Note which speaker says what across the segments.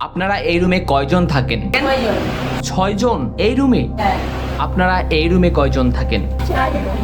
Speaker 1: আপনারা এই রুমে কয়জন থাকেন? ছয়জন। এই রুমে?
Speaker 2: হ্যাঁ,
Speaker 1: আপনারা এই রুমে কয়জন থাকেন।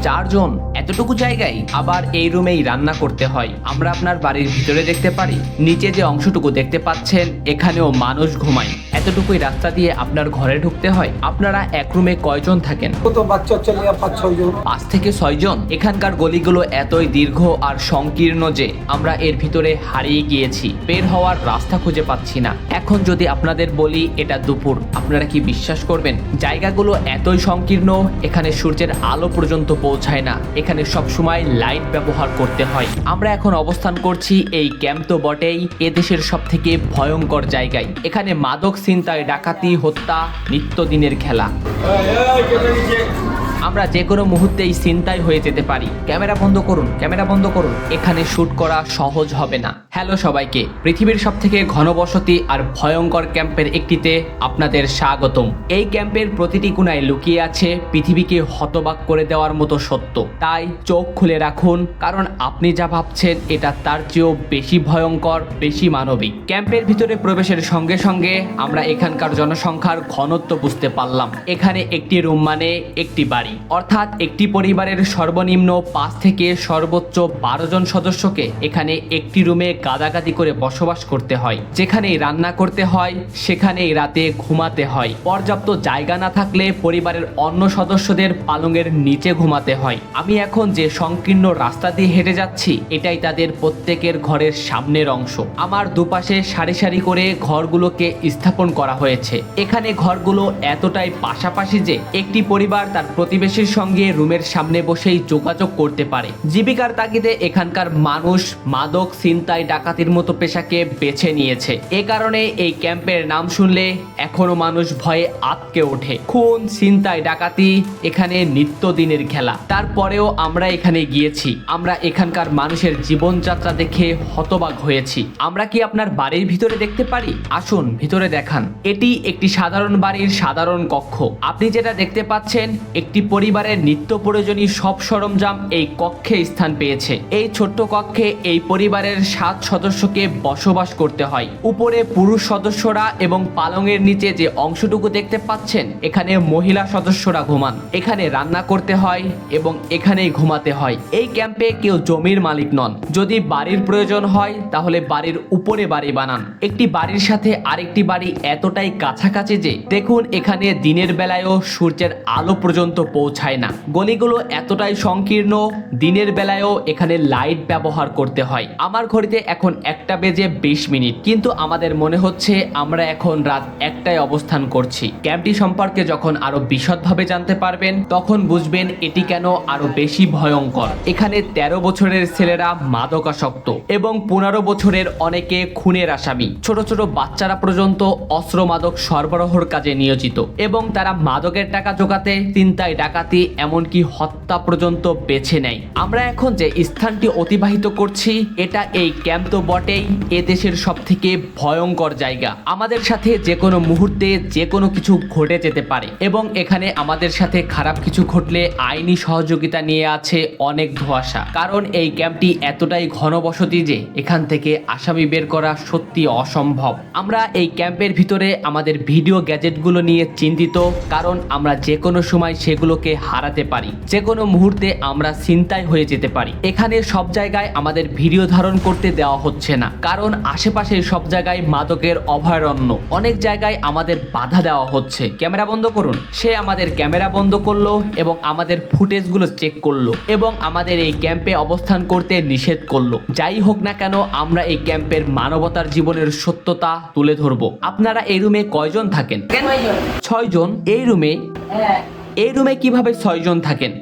Speaker 2: চারজন?
Speaker 1: এতটুকু জায়গায় আবার এই রুমেই রান্না করতে হয়। আমরা আপনার বাড়ির ভিতরে দেখতে পারি নিচে যে অংশটুকু দেখতে পাচ্ছেন এখানেও মানুষ ঘুমায়। এতটুকুই রাস্তা দিয়ে আপনার ঘরে ঢুকতে হয়। আপনারা এক রুমে কয়জন থাকেন?
Speaker 3: কত বাচ্চা চলে পাঁচ ছয় জন?
Speaker 1: পাঁচ থেকে ছয়জন এখানকার গলিগুলো এতই দীর্ঘ আর সংকীর্ণ যে আমরা এর ভিতরে হারিয়ে গিয়েছি। বের হওয়ার রাস্তা খুঁজে পাচ্ছি না। এখন যদি আপনাদের বলি এটা দুপুর। আপনারা কি বিশ্বাস করবেন? জায়গাগুলো এতই সংকীর্ণ এখানে সূর্যের আলো পর্যন্ত পৌঁছায় না। এখানে সবসময় লাইট ব্যবহার করতে হয়। আমরা এখন অবস্থান করছি এই ক্যাম্প তো বটেই এদেশের সব থেকে ভয়ঙ্কর জায়গায়। এখানে মাদক ছিনতাই ডাকাতি হত্যা নিত্যদিনের খেলা। আমরা যে কোনো মুহূর্তেই চিন্তায় হয়ে যেতে পারি। ক্যামেরা বন্ধ করুন, ক্যামেরা বন্ধ করুন। এখানে শুট করা সহজ হবে না। হ্যালো সবাইকে, পৃথিবীর সব থেকে ঘনবসতি আর ভয়ঙ্কর ক্যাম্পের একটিতে আপনাদের স্বাগতম। এই ক্যাম্পের প্রতিটি কোনায় লুকিয়ে আছে পৃথিবীকে হতবাক করে দেওয়ার মতো সত্য। তাই চোখ খুলে রাখুন, কারণ আপনি যা ভাবছেন, এটা তার চেয়েও বেশি ভয়ঙ্কর, বেশি মানবিক। ক্যাম্পের ভিতরে প্রবেশের সঙ্গে সঙ্গে আমরা এখানকার জনসংখ্যার ঘনত্ব বুঝতে পারলাম। এখানে একটি রুম মানে একটি বাড়ি। অর্থাৎ একটি পরিবারের সর্বনিম্ন পাঁচ থেকে সর্বোচ্চ বারো জন সদস্যকে এখানে একটি রুমে গাদাগাদি করে বসবাস করতে হয়। যেখানেই রান্না করতে হয়, সেখানেই রাতে ঘুমাতে হয়। পর্যাপ্ত জায়গা না থাকলে পরিবারের অন্য সদস্যদের পালঙের নিচে ঘুমাতে হয়। আমি এখন যে সংকীর্ণ রাস্তা দিয়ে হেঁটে যাচ্ছি, এটাই তাদের প্রত্যেকের ঘরের সামনের অংশ। আমার দুপাশে সারি সারি করে ঘরগুলোকে স্থাপন করা হয়েছে। এখানে ঘরগুলো এতটাই পাশাপাশি যে একটি পরিবার তার প্রতিবেশীর সঙ্গে রুমের সামনে বসেই যোগাযোগ করতে পারে। জীবিকার তাগিদে এখানকার মানুষ মাদক, ছিনতাই, ডাকাতির মতো পেশাকে বেছে নিয়েছে। এ কারণে এই ক্যাম্পের নাম শুনলে এখনও মানুষ ভয়ে আতকে ওঠে। খুন, ছিনতাই, ডাকাতি এখানে নিত্যদিনের খেলা। তারপরেও আমরা এখানে গিয়েছি। আমরা এখানকার মানুষের জীবনযাত্রা দেখে হতবাক হয়েছি। আমরা কি আপনার বাড়ির ভিতরে দেখতে পারি? আসুন, ভিতরে দেখান। এটি একটি সাধারণ বাড়ির সাধারণ কক্ষ। আপনি যেটা দেখতে পাচ্ছেন, একটি পরিবারের নিত্য প্রয়োজনীয় সব সরঞ্জাম এই কক্ষে স্থান পেয়েছে। এই ছোট্ট কক্ষে এই পরিবারের সাত সদস্যকে বসবাস করতে হয়। উপরে পুরুষ সদস্যরা এবং পালংয়ের নিচে যে অংশটুকু দেখতে পাচ্ছেন, এখানে মহিলা সদস্যরা ঘুমান। এখানে রান্না করতে হয় এবং এখানেই ঘুমাতে হয়। এই ক্যাম্পে কেউ জমির মালিক নন। যদি বাড়ির প্রয়োজন হয়, তাহলে বাড়ির উপরে বাড়ি বানান। একটি বাড়ির সাথে আরেকটি বাড়ি এতটাই কাছাকাছি যে, দেখুন এখানে দিনের বেলায়ও সূর্যের আলো পর্যন্ত পৌঁছায় না। গলিগুলো এতটাই সংকীর্ণ, দিনের বেলায়ও এখানে লাইট ব্যবহার করতে হয়। আমার ঘড়িতে এখন একটা বেজে বিশ মিনিট, কিন্তু আমাদের মনে হচ্ছে আমরা এখন রাত একটায় অবস্থান করছি। ক্যাম্পটি সম্পর্কে যখন আরও বিশদভাবে জানতে পারবেন, তখন বুঝবেন এটি কেন আরও বেশি ভয়ঙ্কর। এখানে তেরো বছরের ছেলেরা মাদকাসক্ত এবং পনেরো বছরের অনেকে খুনের আসামি। ছোট ছোট বাচ্চারা পর্যন্ত অস্ত্র মাদক সরবরাহর কাজে নিয়োজিত এবং তারা মাদকের টাকা জোগাতে চিন্তায় ডাকাতি এমনকি হত্যা পর্যন্ত বেছে নেয়। আমরা এখন যে স্থানটি অতিবাহিত করছি, এটা এই ক্যাম্প তো বটেই। এ দেশের সব থেকে ভয়ঙ্কর জায়গা। আমাদের সাথে যে কোনো মুহূর্তে যে কোনো কিছু ঘটে যেতে পারে। এবং এখানে আমাদের সাথে খারাপ কিছু ঘটলে আইনি সহযোগিতা নিয়ে আছে অনেক ধোয়াশা। কারণ এই ক্যাম্পটি এতটাই ঘনবসতি যে এখান থেকে আসামি বের করা সত্যি অসম্ভব। আমরা এই ক্যাম্পের ভিতরে আমাদের ভিডিও গ্যাজেটগুলো নিয়ে চিন্তিত। কারণ আমরা যে কোনো সময় সেগুলোকে হারাতে পারি। যে কোনো মুহূর্তে আমরা চিন্তায় হয়ে যেতে পারি। এখানে সব জায়গায় আমাদের ভিডিও ধারণ করতে দেওয়া হচ্ছে না। কারণ আশেপাশে সব জায়গায় মাদকের অভয়ারণ্য। অনেক জায়গায় আমাদের বাধা দেওয়া হচ্ছে। ক্যামেরা বন্ধ করুন। সে আমাদের ক্যামেরা বন্ধ করল এবং আমাদের ফুটেজগুলো চেক করল এবং আমাদের এই ক্যাম্পে অবস্থান করতে নিষেধ করল। যাই হোক না কেন আমরা এই ক্যাম্পের মানবতার জীবনের সত্যতা তুলে ধরবো। আপনারা এই রুমে কয়জন থাকেন? ছয়জন? এই রুমে?
Speaker 2: হ্যাঁ,
Speaker 1: এই রুমে কীভাবে ছয়জন থাকেন?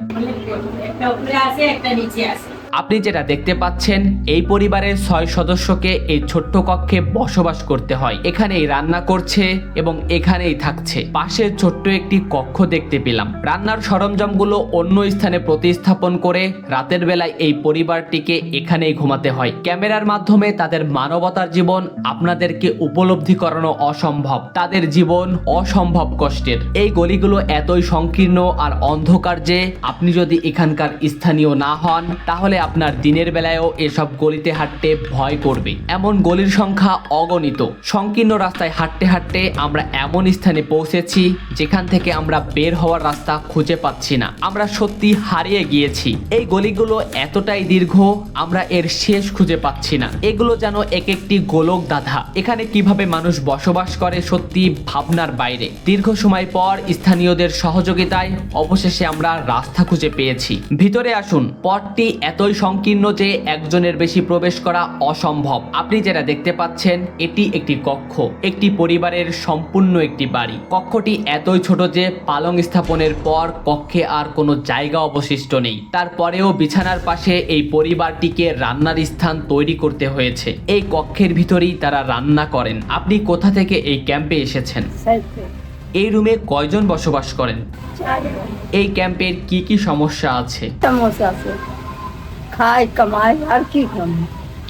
Speaker 2: একটা উপরে আছে একটা নিচে আছে।
Speaker 1: আপনি যেটা দেখতে পাচ্ছেন, এই পরিবারের ছয় সদস্যকে এই ছোট্ট কক্ষে বসবাস করতে হয়। এখানেই রান্না করছে এবং এখানেই থাকছে। পাশে ছোট্ট একটি কক্ষ দেখতে পেলাম। রান্নার সরঞ্জামগুলো অন্য স্থানে প্রতিস্থাপন করে রাতের বেলায় এই পরিবারটিকে এখানেই ঘুমাতে হয়। ক্যামেরার মাধ্যমে তাদের মানবতার জীবন আপনাদেরকে উপলব্ধি করানো অসম্ভব। তাদের জীবন অসম্ভব কষ্টের। এই গলিগুলো এতই সংকীর্ণ আর অন্ধকার যে আপনি যদি এখানকার স্থানীয় না হন, তাহলে আপনার দিনের বেলায়ও এসব গলিতে হাঁটতে ভয় করবে। এমন গলির সংখ্যা অগণিত। সংকীর্ণ রাস্তায় হাঁটতে হাঁটতে আমরা এমন স্থানে পৌঁছেছি যেখান থেকে আমরা বের হওয়ার রাস্তা খুঁজে পাচ্ছি না। আমরা সত্যি হারিয়ে গিয়েছি। এই গলিগুলো এতটাই দীর্ঘ, আমরা এর শেষ খুঁজে পাচ্ছি না। এগুলো যেন এক একটি গোলক দাধা এখানে কীভাবে মানুষ বসবাস করে সত্যি ভাবনার বাইরে। দীর্ঘ সময় পর স্থানীয়দের সহযোগিতায় অবশেষে আমরা রাস্তা খুঁজে পেয়েছি। ভিতরে আসুন। পথটি এতই সংকীর্ণ যে একজনের বেশি প্রবেশ করা অসম্ভব। আপনি যেটা দেখতে পাচ্ছেন এটি একটি কক্ষ। একটি পরিবারের সম্পূর্ণ একটি বাড়ি। কক্ষটি এতই ছোট যে পালং স্থাপনের পর কক্ষে আর কোনো জায়গা অবশিষ্ট নেই। তারপরেও বিছানার পাশে এই পরিবারটিকে রান্নার স্থান তৈরি করতে হয়েছে। এই কক্ষের ভিতরেই তারা রান্না করেন। আপনি কোথা থেকে এই ক্যাম্পে এসেছেন? এই রুমে কয়জন বসবাস করেন? এই ক্যাম্পের কি কি সমস্যা আছে?
Speaker 2: সমস্যা আছে। খাই কামাই আর কি খাম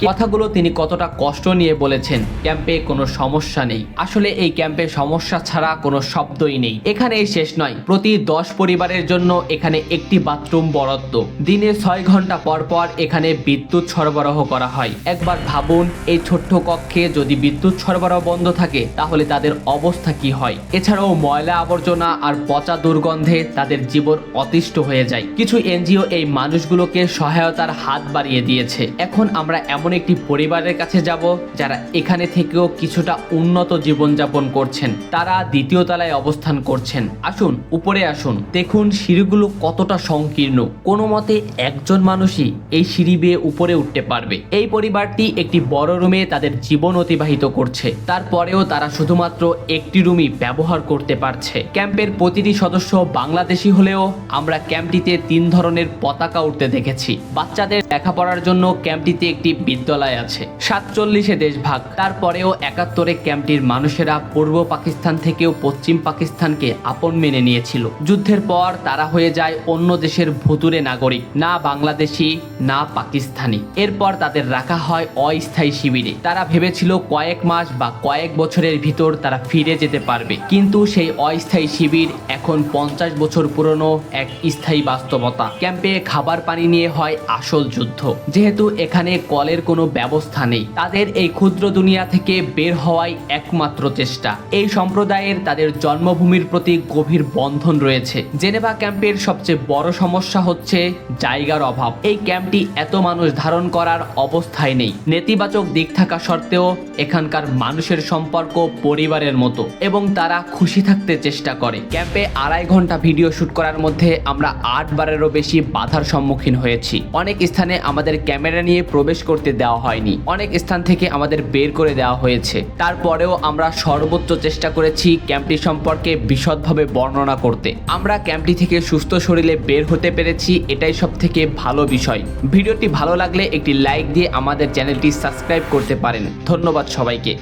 Speaker 1: কথাগুলো তিনি কতটা কষ্ট নিয়ে বলেছেন, ক্যাম্পে কোনো সমস্যা নেই। আসলে এই ক্যাম্পে সমস্যা ছাড়া কোনো শব্দই নেই। এখানেই শেষ নয়। প্রতি দশ পরিবারের জন্য এখানে একটি বাথরুম বরাদ্দ। দিনে ছয় ঘণ্টা পর পর এখানে বিদ্যুৎ সরবরাহ করা হয়। একবার ভাবুন, এই ছোট্ট কক্ষে যদি বিদ্যুৎ সরবরাহ বন্ধ থাকে, তাহলে তাদের অবস্থা কি হয়? এছাড়াও ময়লা আবর্জনা আর পচা দুর্গন্ধে তাদের জীবন অতিষ্ঠ হয়ে যায়। কিছু এনজিও এই মানুষগুলোকে সহায়তার হাত বাড়িয়ে দিয়েছে। এখন আমরা এমন একটি পরিবারের কাছে যাব যারা এখানে থেকেও কিছুটা উন্নত জীবনযাপন করছেন। তারা দ্বিতীয় তলায় অবস্থান করছেন। আসুন, উপরে আসুন। দেখুন সিঁড়িগুলো কতটা সংকীর্ণ। কোনো মতে একজন মানুষই এই সিঁড়ি বেয়ে উপরে উঠতে পারবে। এই পরিবারটি একটি বড় রুমে তাদের জীবন অতিবাহিত করছে। তারপরেও তারা শুধুমাত্র একটি রুমই ব্যবহার করতে পারছে। ক্যাম্পের প্রতিটি সদস্য বাংলাদেশি হলেও আমরা ক্যাম্পটিতে তিন ধরনের পতাকা উঠতে দেখেছি। বাচ্চাদের লেখাপড়ার জন্য ক্যাম্পটিতে একটি বিদ্যালয় আছে। সাতচল্লিশে দেশভাগ তারপরেও একাত্তরে ক্যাম্পটির মানুষেরা পূর্ব পাকিস্তান থেকেও পশ্চিম পাকিস্তানকে আপন মেনে নিয়েছিল। যুদ্ধের পর তারা হয়ে যায় অন্য দেশের ভুতুরে নাগরিক। না বাংলাদেশি, না পাকিস্তানি। এরপর তাদের রাখা হয় অস্থায়ী শিবিরে। তারা ভেবেছিল কয়েক মাস বা কয়েক বছরের ভিতর তারা ফিরে যেতে পারবে। কিন্তু সেই অস্থায়ী শিবির এখন পঞ্চাশ বছর পুরনো এক স্থায়ী বাস্তবতা। ক্যাম্পে খাবার পানি নিয়ে হয় আসল যুদ্ধ। যেহেতু এখানে কলের কোনো ব্যবস্থা নেই। তাদের এই ক্ষুদ্র দুনিয়া থেকে বের হওয়াই একমাত্র চেষ্টা। এই সম্প্রদায়ের তাদের জন্মভূমির প্রতি গভীর বন্ধন রয়েছে। জেনেভা ক্যাম্পের সবচেয়ে বড় সমস্যা হচ্ছে জায়গার অভাব। এই ক্যাম্পটি এত মানুষ ধারণ করার অবস্থায় নেই। নেতিবাচক দিক থাকা সত্ত্বেও এখানকার মানুষের সম্পর্ক পরিবারের মতো এবং তারা খুশি থাকতে চেষ্টা করে। ক্যাম্পে আড়াই ঘণ্টা ভিডিও শুট করার মধ্যে আমরা আট বারেরও বেশি বাধার সম্মুখীন হয়েছি। অনেক স্থানে আমাদের ক্যামেরা নিয়ে প্রবেশ করতে দেওয়া হয়নি। অনেক স্থান থেকে আমাদের বের করে দেওয়া হয়েছে। তারপরেও আমরা সর্বোচ্চ চেষ্টা করেছি ক্যাম্পটি সম্পর্কে বিশদভাবে বর্ণনা করতে। আমরা ক্যাম্পটি থেকে সুস্থ শরীরে বের হতে পেরেছি, এটাই সব থেকে ভালো বিষয়। ভিডিওটি ভালো লাগলে একটি লাইক দিয়ে আমাদের চ্যানেলটি সাবস্ক্রাইব করতে পারেন। ধন্যবাদ সবাইকে।